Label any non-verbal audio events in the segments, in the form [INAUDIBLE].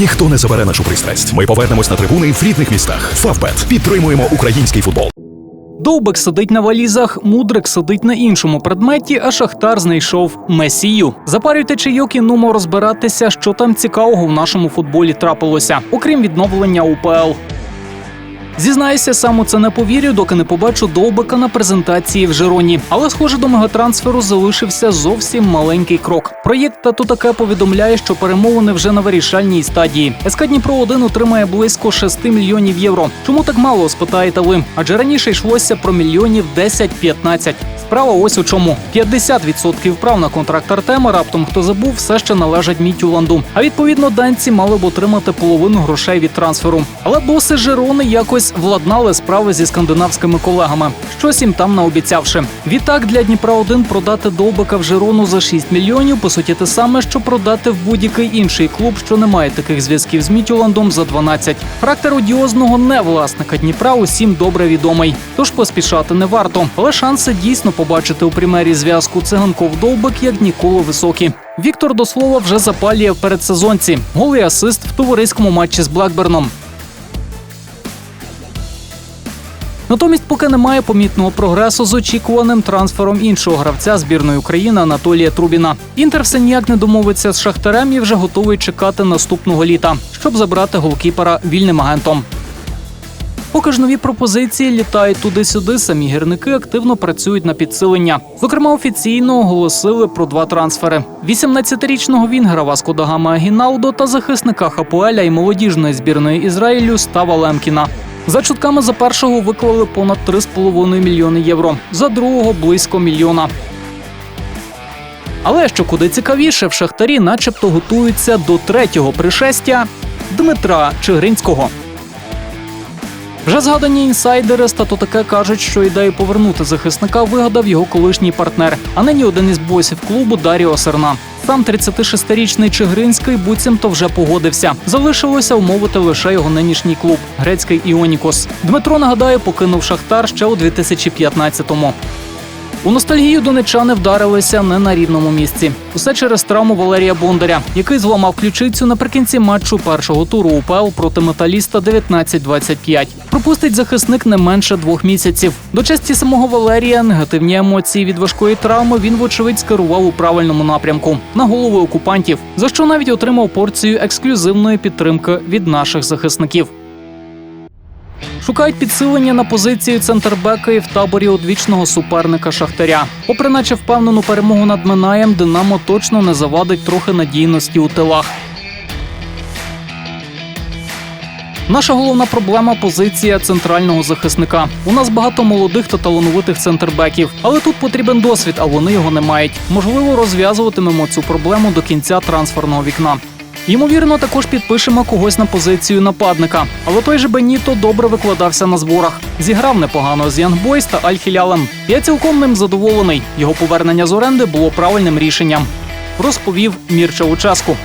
Ніхто не забере нашу пристрасть. Ми повернемось на трибуни в рідних містах. Фавбет підтримуємо український футбол. Довбик сидить на валізах, мудрик сидить на іншому предметі, а Шахтар знайшов месію. Запарюйте чайок і нумо розбиратися, що там цікавого в нашому футболі трапилося, окрім відновлення УПЛ. Зізнаюся, сам у це не повірю, доки не побачу довбика на презентації в Жироні. Але, схоже, до мегатрансферу залишився зовсім маленький крок. Проєкт тату таке повідомляє, що перемовини вже на вирішальній стадії. СК Дніпро 1 отримає близько 6 мільйонів євро. Чому так мало спитаєте ви? Адже раніше йшлося про мільйонів 10-15. Справа ось у чому: 50% прав на контракт Артема, раптом хто забув, все ще належать Мітюланду. А відповідно данці мали б отримати половину грошей від трансферу. Але боси Жирони якось владнали справи зі скандинавськими колегами. Щось їм там наобіцявши. Відтак для Дніпра 1 продати довбика в Жирону за 6 мільйонів. По суті, те саме, що продати в будь-який інший клуб, що не має таких зв'язків з Мітюландом за 12. Характер одіозного не власника Дніпра усім добре відомий. Тож поспішати не варто. Але шанси дійсно побачити у примері зв'язку циганков довбик як ніколи високі. Віктор до слова вже запалює в передсезонці. Голий асист в товариському матчі з Блекберном. Натомість, поки немає помітного прогресу з очікуваним трансфером іншого гравця збірної України Анатолія Трубіна. Інтер все ніяк не домовиться з шахтарем і вже готовий чекати наступного літа, щоб забрати голкіпера вільним агентом. Поки ж нові пропозиції літають туди-сюди, самі гірники активно працюють на підсилення. Зокрема, офіційно оголосили про два трансфери: 18-річного вінгера Васко Дагама Агіналдо та захисника Хапуеля і молодіжної збірної Ізраїлю Става Лемкіна. За чутками за першого виклали понад 3,5 мільйони євро, за другого близько мільйона. Але що куди цікавіше, в шахтарі, начебто, готуються до третього пришестя Дмитра Чигринського. Вже згадані інсайдери статотаке кажуть, що ідею повернути захисника вигадав його колишній партнер, а нині один із босів клубу Даріо Серна. Сам 36-річний Чигринський буцімто вже погодився. Залишилося умовити лише його нинішній клуб грецький Іонікос. Дмитро нагадаю, покинув Шахтар ще у 2015-му. У ностальгію донечани вдарилися не на рівному місці. Усе через травму Валерія Бондаря, який зламав ключицю наприкінці матчу першого туру УПЛ проти металіста 19-25. Пропустить захисник не менше двох місяців. До честі самого Валерія негативні емоції від важкої травми він, вочевидь, скерував у правильному напрямку на голови окупантів, за що навіть отримав порцію ексклюзивної підтримки від наших захисників. Шукають підсилення на позицію центрбека і в таборі одвічного суперника Шахтаря. Попри наче впевнену перемогу над Минаєм, Динамо точно не завадить трохи надійності у тилах. Наша головна проблема позиція центрального захисника. У нас багато молодих та талановитих центрбеків, але тут потрібен досвід, а вони його не мають. Можливо, розв'язуватимемо цю проблему до кінця трансферного вікна. Ймовірно, також підпишемо когось на позицію нападника. Але той же Беніто добре викладався на зборах. Зіграв непогано з Янгбойс та Аль-Хілялем. Я цілком ним задоволений. Його повернення з оренди було правильним рішенням. Розповів Мірча Учаску.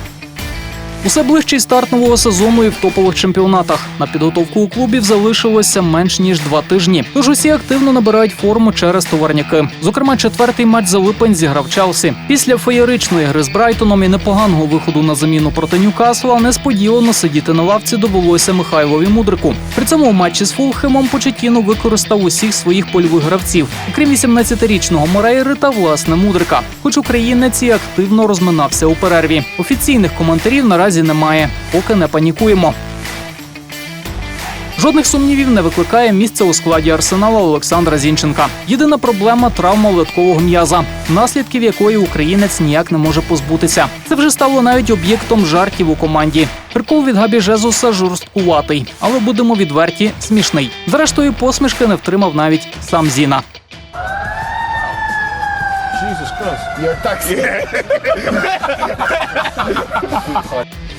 Усе ближчий старт нового сезону і в топових чемпіонатах. На підготовку у клубів залишилося менш ніж два тижні. Тож усі активно набирають форму через товарняки. Зокрема, четвертий матч за липень зіграв Челсі. Після феєричної гри з Брайтоном і непоганого виходу на заміну проти Ньюкасла несподівано сидіти на лавці довелося Михайлові Мудрику. При цьому у матчі з Фулхемом Почетіно використав усіх своїх польових гравців, окрім 18-річного Морейри та власне Мудрика. Хоч українець і активно розминався у перерві. Офіційних коментарів наразі немає, поки не панікуємо. Жодних сумнівів не викликає місце у складі арсенала Олександра Зінченка. Єдина проблема травма литкового м'яза, наслідків якої українець ніяк не може позбутися. Це вже стало навіть об'єктом жартів у команді. Прикол від Габі Жезуса жорсткуватий, але будемо відверті, смішний. Зрештою, посмішки не втримав навіть сам Зіна. [LAUGHS]